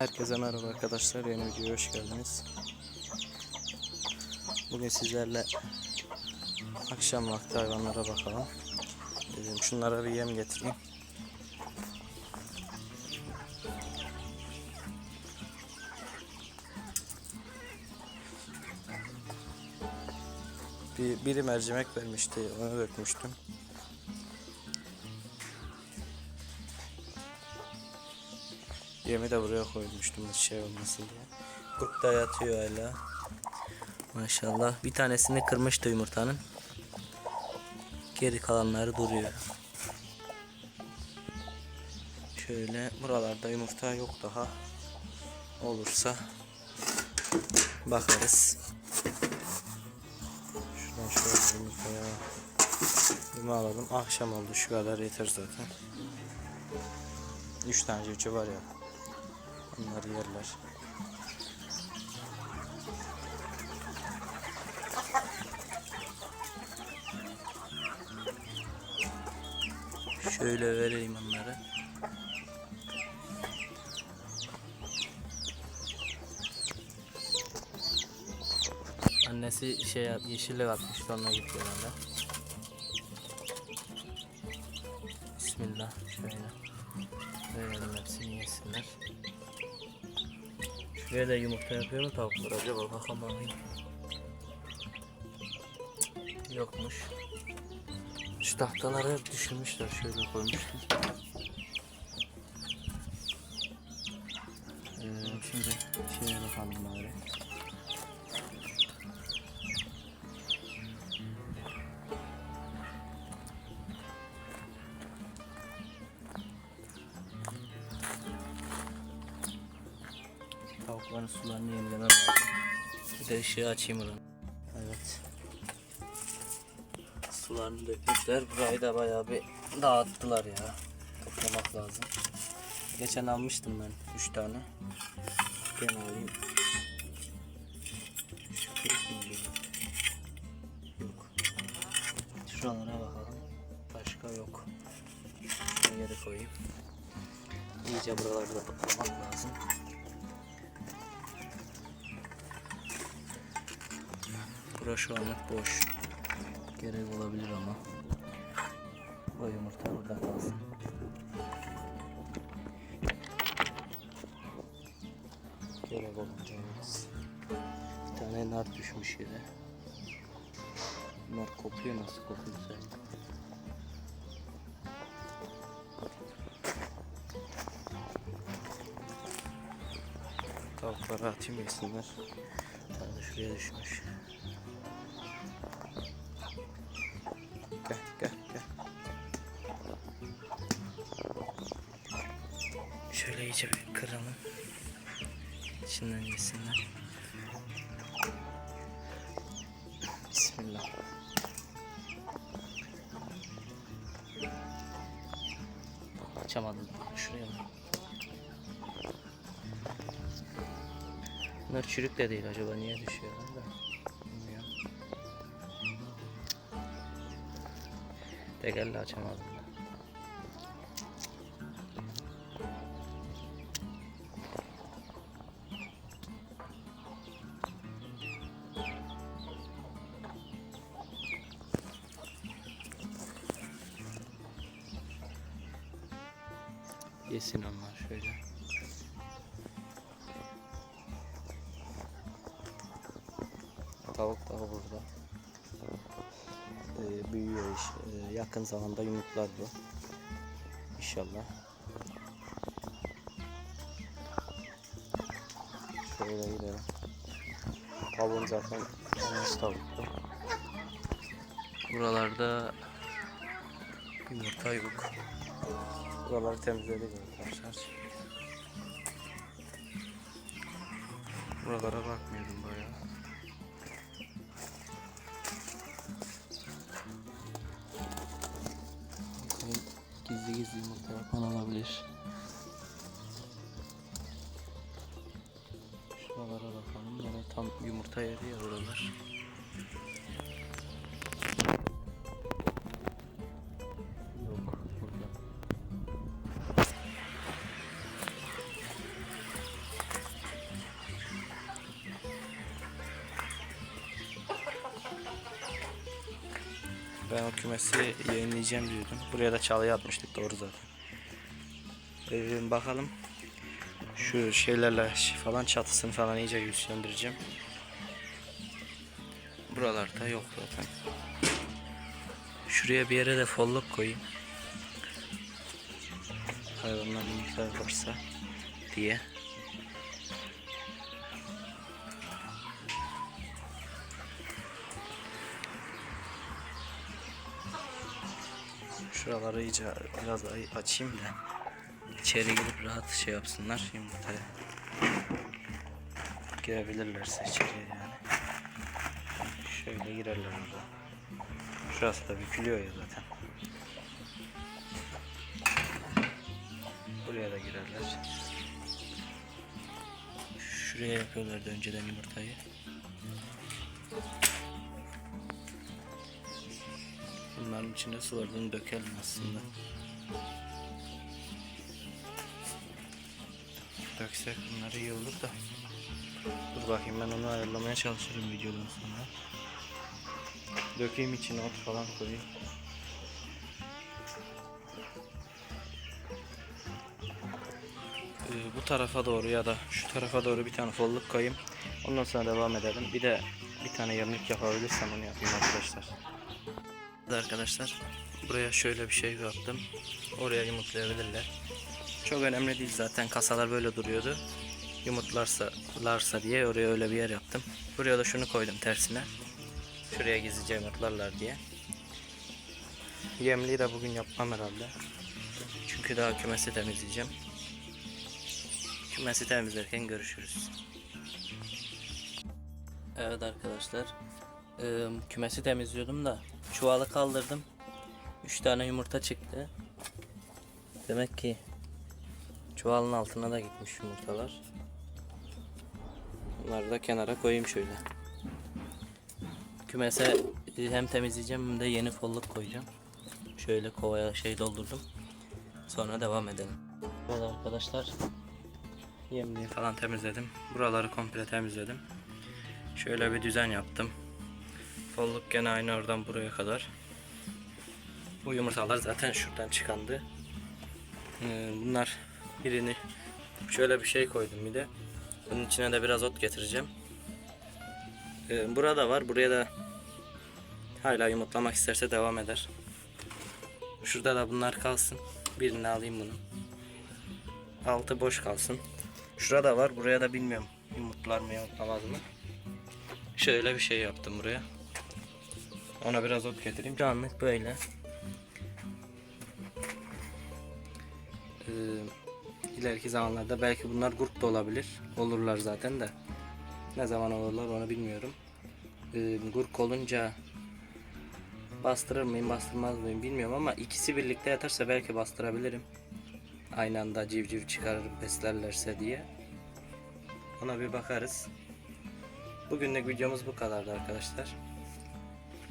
Herkese merhaba arkadaşlar. Yeni videoya hoş geldiniz. Bugün sizlerle akşam vakti hayvanlara bakalım. Dedim şunlara bir yem getireyim. Bir, biri mercimek vermişti. Onu dökmüştüm. Yemi de buraya koymuştum şey olmasın diye. Kurt da yatıyor hala. Maşallah. Bir tanesini kırmıştı yumurtanın. Geri kalanları duruyor. Şöyle buralarda yumurta yok daha. Olursa bakarız. Şuradan şöyle yumurtaya yumurta alalım. Akşam oldu şu kadar yeter zaten. 3 tane civciv var ya. Onları yerler. Şöyle vereyim onları. Annesi şey yeşillik atmıştı onunla gitti herhalde. Bismillah şöyle. Verelim hepsini yesinler. Şuraya da yumurta yapıyor mu tavuklar acaba bakalım. Yokmuş. Şu tahtaları hep düşürmüşler şöyle koymuştum. Ee, şimdi şeye bakalım bari. Tavukların sularını yenilemem lazım. Bir de ışığı açayım oranı. Evet. Sularını dökmüşler. Burayı da bayağı bir dağıttılar ya. Toplamak lazım. Geçen almıştım ben 3 tane. Gene alayım. Yok. Şuralara bakalım. Başka yok. Şuraya da koyayım. İyice buralarda toplamak lazım. Bura şu anlık boş. Gerek olabilir ama. O yumurta burada kalsın. Gerek olunca olmaz. Bir tane nar düşmüş yere. Nar kopuyor nasıl kopuyorsa. Tavukları atayım yesinler. Tane şuraya düşmüş. Gel gel gel. Şöyle iyice bir kıralım. İçinden yesinler. Bismillah. Açamadım. Şuraya bak. Bunlar çürük de değil acaba niye düşüyorlar da. Tekerle açamadım da. Yesin onlar şöyle. Tavuk daha burada. Ee, büyüyor iş. Ee, yakın zamanda yumurtlar bu. İnşallah. Şöyle gidelim. Tavuğun zaten yalnız tavuktu. Buralarda yumurta yok. Buraları temizledik arkadaşlar. Buralara bakmıyordum bayağı. 8 yumurta yapan olabilir. Şuralara bakalım. Böyle tam yumurta yeri ya buralar. Ben o kümesi yayınlayacağım diyordum. Buraya da çalıya atmıştık doğru zaten. Ee, bakalım. Şu şeylerle falan çatısını falan iyice güçlendireceğim. Buralarda yok zaten. Şuraya bir yere de folluk koyayım. Hayvanlar yumurtlar varsa diye. Şuraları iyice biraz ay- açayım da içeri girip rahat şey yapsınlar yumurtaya. Girebilirlerse içeriye yani. Şöyle girerler orada. Şurası da bükülüyor ya zaten. Buraya da girerler. Şuraya yapıyorlardı önceden yumurtayı. Bunların içinde sularını dökelim aslında. Döksek bunları iyi olur da. Dur bakayım ben onu ayarlamaya çalışırım videodan sonra. Dökeyim içine ot falan koyayım. Ee, bu tarafa doğru ya da şu tarafa doğru bir tane folluk koyayım. Ondan sonra devam edelim. Bir de bir tane yemlik yapabilirsem onu yapayım arkadaşlar. Evet Arkadaşlar buraya şöyle bir şey yaptım. Oraya yumurtlayabilirler. Çok önemli değil zaten kasalar böyle duruyordu. Yumurtlarsa larsa diye oraya öyle bir yer yaptım. Buraya da şunu koydum tersine. Şuraya gizlice yumurtlarlar diye. Yemliği de bugün yapmam herhalde. Çünkü daha kümesi temizleyeceğim. Kümesi temizlerken görüşürüz. Evet arkadaşlar. Eee, kümesi temizliyordum da çuvalı kaldırdım. 3 tane yumurta çıktı. Demek ki çuvalın altına da gitmiş yumurtalar. Bunları da kenara koyayım şöyle. Kümese e, hem temizleyeceğim hem de yeni folluk koyacağım. Şöyle kovaya şey doldurdum. Sonra devam edelim. Evet arkadaşlar. Yemliği falan temizledim. Buraları komple temizledim. Şöyle bir düzen yaptım. Folluk gene aynı oradan buraya kadar. Bu yumurtalar zaten şuradan çıkandı. Ee, bunlar birini şöyle bir şey koydum bir de. Bunun içine de biraz ot getireceğim. Ee, burada var. Buraya da hala yumurtlamak isterse devam eder. Şurada da bunlar kalsın. Birini alayım bunu. Altı boş kalsın. Şurada var. Buraya da bilmiyorum. Yumurtlar mı yumurtlamaz mı? Şöyle bir şey yaptım buraya. Ona biraz ot getireyim. Şu anlık böyle. Ee, ileriki zamanlarda belki bunlar grup da olabilir. Olurlar zaten de. Ne zaman olurlar onu bilmiyorum. Ee, grup olunca bastırır mıyım bastırmaz mıyım bilmiyorum ama ikisi birlikte yatarsa belki bastırabilirim. Aynı anda civciv çıkarır beslerlerse diye. Ona bir bakarız. Bugünlük videomuz bu kadardı arkadaşlar.